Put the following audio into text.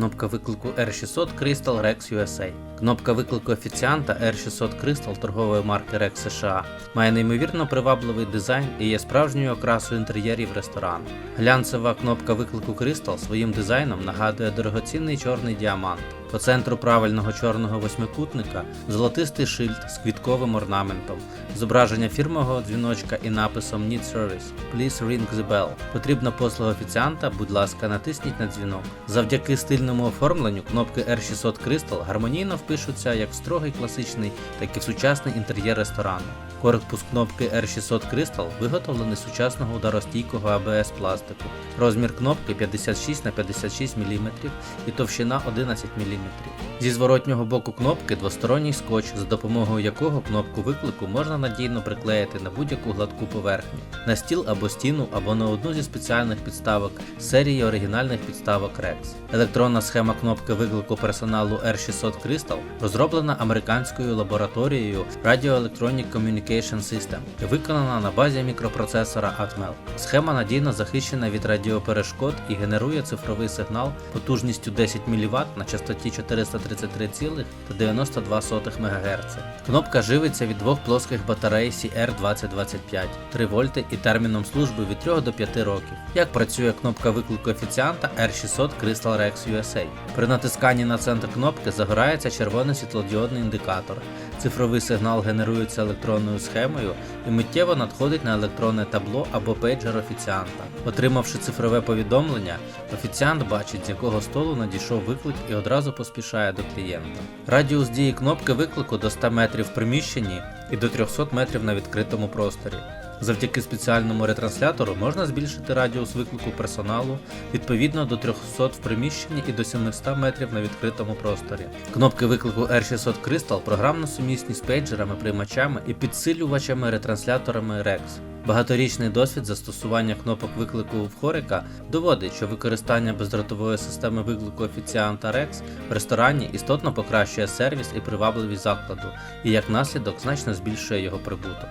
кнопка виклику R600 Crystal Rex USA. Кнопка виклику офіціанта R600 Crystal торгової марки Rex США має неймовірно привабливий дизайн і є справжньою окрасою інтер'єрів ресторану. Глянцева кнопка виклику Crystal своїм дизайном нагадує дорогоцінний чорний діамант. По центру правильного чорного восьмикутника золотистий шильд з квітковим орнаментом, зображення фірмового дзвіночка і написом Need Service. Please ring the bell. Потрібна послуга офіціанта, будь ласка, натисніть на дзвінок. Завдяки стильному оформленню кнопки R600 Crystal гармонійно впишуться як в строгий класичний, так і в сучасний інтер'єр ресторану. Корпус кнопки R600 Crystal виготовлений з сучасного ударостійкого ABS пластику. Розмір кнопки 56 на 56 мм і товщина 11 мм. Зі зворотнього боку кнопки двосторонній скотч, за допомогою якого кнопку виклику можна надійно приклеїти на будь-яку гладку поверхню, на стіл або стіну, або на одну зі спеціальних підставок серії оригінальних підставок Rex. Електронна схема кнопки виклику персоналу R600 Crystal розроблена американською лабораторією Radio Electronic Communication System і виконана на базі мікропроцесора Atmel. Схема надійно захищена від радіоперешкод і генерує цифровий сигнал потужністю 10 мВт на частоті 433,92 МГц. Кнопка живиться від двох плоских батарей CR2025, 3 вольти і терміном служби від 3 до 5 років. Як працює кнопка виклику офіціанта R600 Crystal Rex USA? При натисканні на центр кнопки загорається червоний світлодіодний індикатор. Цифровий сигнал генерується електронною схемою і миттєво надходить на електронне табло або пейджер офіціанта. Отримавши цифрове повідомлення, офіціант бачить, з якого столу надійшов виклик і одразу поспішає до клієнта. Радіус дії кнопки виклику до 100 метрів в приміщенні і до 300 метрів на відкритому просторі. Завдяки спеціальному ретранслятору можна збільшити радіус виклику персоналу відповідно до 300 в приміщенні і до 700 метрів на відкритому просторі. Кнопки виклику R600 Crystal програмно сумісні з пейджерами, приймачами і підсилювачами ретрансляторами REX. Багаторічний досвід застосування кнопок виклику в Хорика доводить, що використання бездротової системи виклику офіціанта Rex в ресторані істотно покращує сервіс і привабливість закладу, і як наслідок значно збільшує його прибуток.